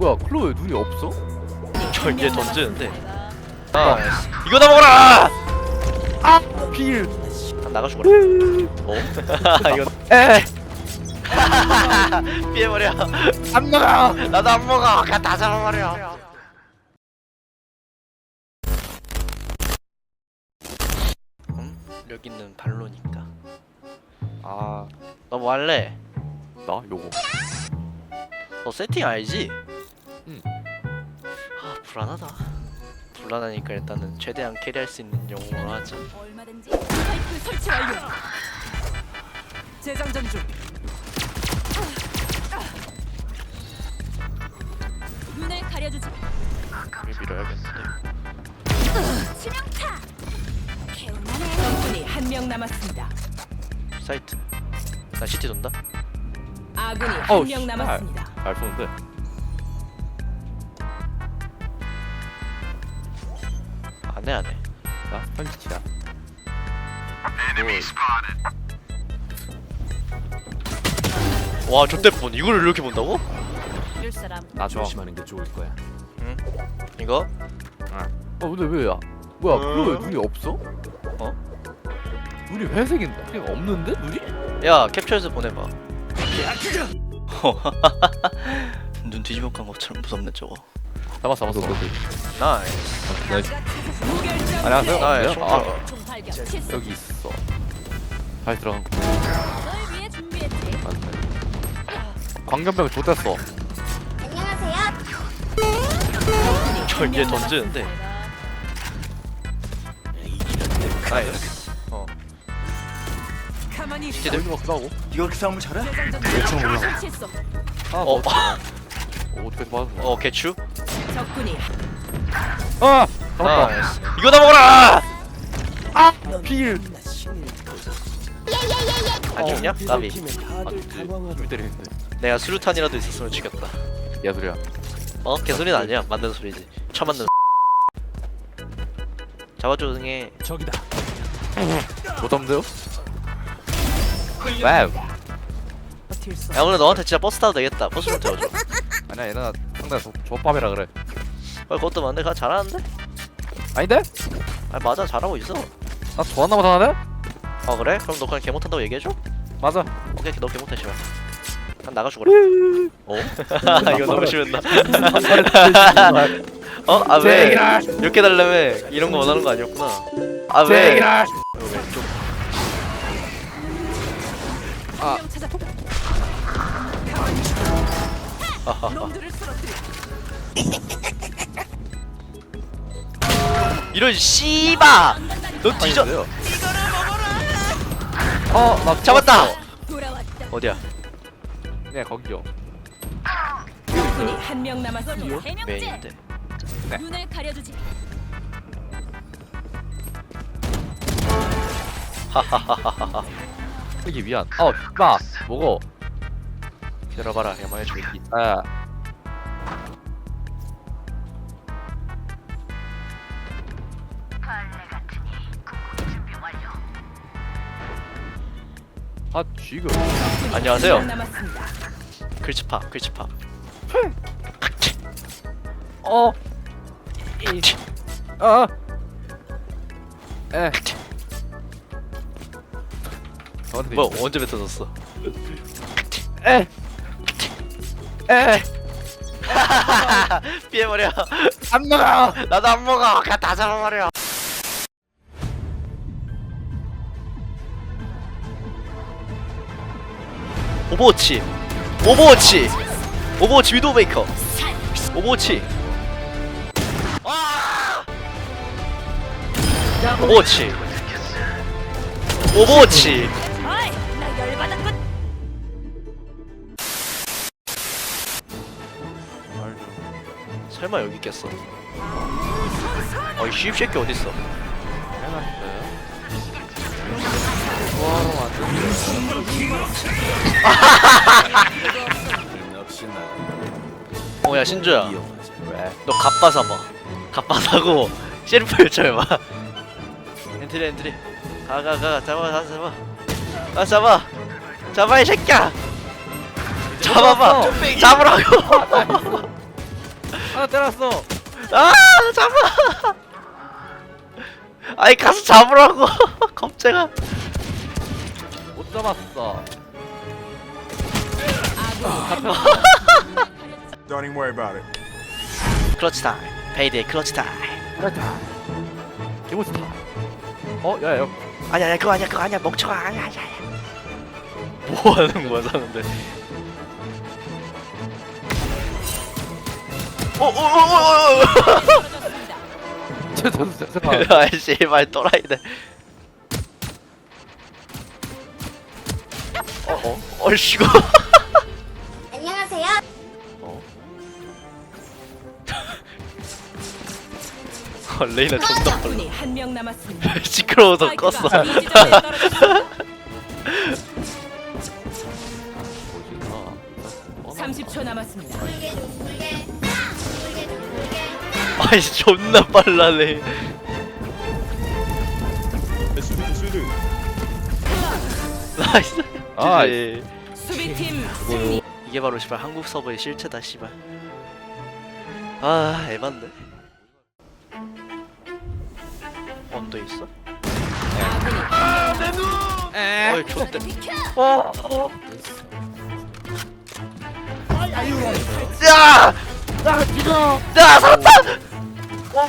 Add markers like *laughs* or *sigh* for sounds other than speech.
뭐야 클로 왜 눈이 없어? 저얘 던지는데 아 이거나 먹어라 필 아, 나가 죽어라 어? *laughs* 이거 에! *laughs* 피해버려 안 나가! 나도 안 먹어 그냥 다 잡아버려 음? 여기는 발로니까 아... 너 뭐 할래? 나? 요거 너 세팅 알지? 응. 아 불안하다 불안하니까 일단은 최대한 캐리할 수 있는 영웅으로 하자 얼마든지 스파이크 설치 완료. 재장전 중. 눈을 가려주지. 우리 밀어야겠는데 치명타. 개운하네. 적군이 한 명 남았습니다. 사이트 나 시티 돈다 아군이 어우, 한명 씨발. 남았습니다. 잘 쏘는데 안해 안해 나 편지치야 와 좆대 뻔 이거를 이렇게 본다고? 이럴 사람. 나 줘. 조심하는 게 좋을 거야. 응 이거? 어 근데 왜야 뭐야 클로 왜 눈이 없어? 어? 눈이 회색인데? 그냥 없는데 눈이? 야 캡처해서 보내봐 *laughs* 눈 뒤집어 간 것처럼 무섭네 저거 잡았어 잡았어 나이스 나이스. 안녕하세요 나이스 네. 아총 발견. 실수. 여기 있어 잘 들어간 거. 맞네 광견병 좆됐어 저얘 던지는데 나이스 어 가만히 있어. 시티들 막 싸고 이거 그 싸움을 잘해? 아 어, 어, 어 어떻게 맞았어 어 개추? 적군이 아! 잡았다 나이스 이거나 먹어라! 필! 안 죽냐? 나비 줄 때리는데 내가 수류탄이라도 있었으면 죽였다 야 소리야 어? 개소리는 아니야 만든 소리지 처만든 잡아줘 등에 저기다. 못 잡는데요? 와우 야 오늘 너한테 진짜 버스 타도 되겠다 버스 좀 태워줘 아니야 얘는 상당히 조- 조밥이라 그래 아 그것도 맞네 가 잘하는데? 아닌데? 아 맞아 잘하고 있어 나 좋았나 못하네? 아 그래? 그럼 너 그냥 개 못한다고 얘기해줘? 맞아 오케이 너 개 못해 씨발 난 나가 죽어라 어? *laughs* 이거 너무 심했나? *laughs* 어? 아 왜? 이렇게 달라며 이런 거 원하는 거 아니었구나 아 왜? 좀 아. 놈들을 *laughs* 쓰러뜨려. 이런 씨바! 너 뒤져 아닌데요? 어, 나 잡았다! 돌아왔다. 어디야? 네, 거기요. 적군이 한 명 남았습니다. 메인인데 눈을 가려주지. 이게 미안. 어, 나 먹어. 기다려봐라 야망의 줄기 아, 아, 지금. 적군이 안녕하세요. 글치팝 글치팝 어. 이. 아. 에. 뭐 언제 뱉어졌어 에. 에. *laughs* 피해버려. 안 나가. 나도 안 먹어. 그냥 다 잡아버려. 오버워치. 오버워치. 오버워치 위도우메이커. 오버워치. 아! 오버워치. 오버워치 설마 여기 있겠어? 어이 씹새끼 어딨어? 어야. 왜? 너 갑바 사봐. 갑바 사고 *laughs* 셰리프 요청해봐. 엔트리 엔트리. 가가가. 잡아 잡아 잡아. 아 잡아. 잡아 이 새끼야. 잡아봐. 잡으라고 때렸어. 아 잡아 아이 가서 잡으라고 *laughs* 겁쟁아 못 잡았어. *laughs* Don't even worry about it. 클러치 타임 페이드의 클러치 타임 그렇다. 기모스타. 어, 야, 야. 아니야 아니야 그거 아니야 그거 아니야 멍청아 아니야 아니야 아니야 뭐 하는 거야 사는데 잠깐만. 아이씨 말 또라이네 어어 얼씨구 *laughs* 안녕하세요. 어, 레이나 존나 빨라 적군이 한 명 남았습니다. *laughs* 시끄러워서 껐어 스파이크가 이 지점에 떨어졌습니다. *laughs* 뭐지? 아, 어, 30초 남았습니다. 물개 좀 물개. 물개 좀 물개. 아이씨 존나 빨라네 나이스 아, GG. 수비팀 승리. 이게 바로 씨발 한국 서버의 실체다 씨발 아 에반데 언더 있어? 아군이 어이 좋대 비켜. 어, 어. 야! 야, 지금! 야, 살았다! 来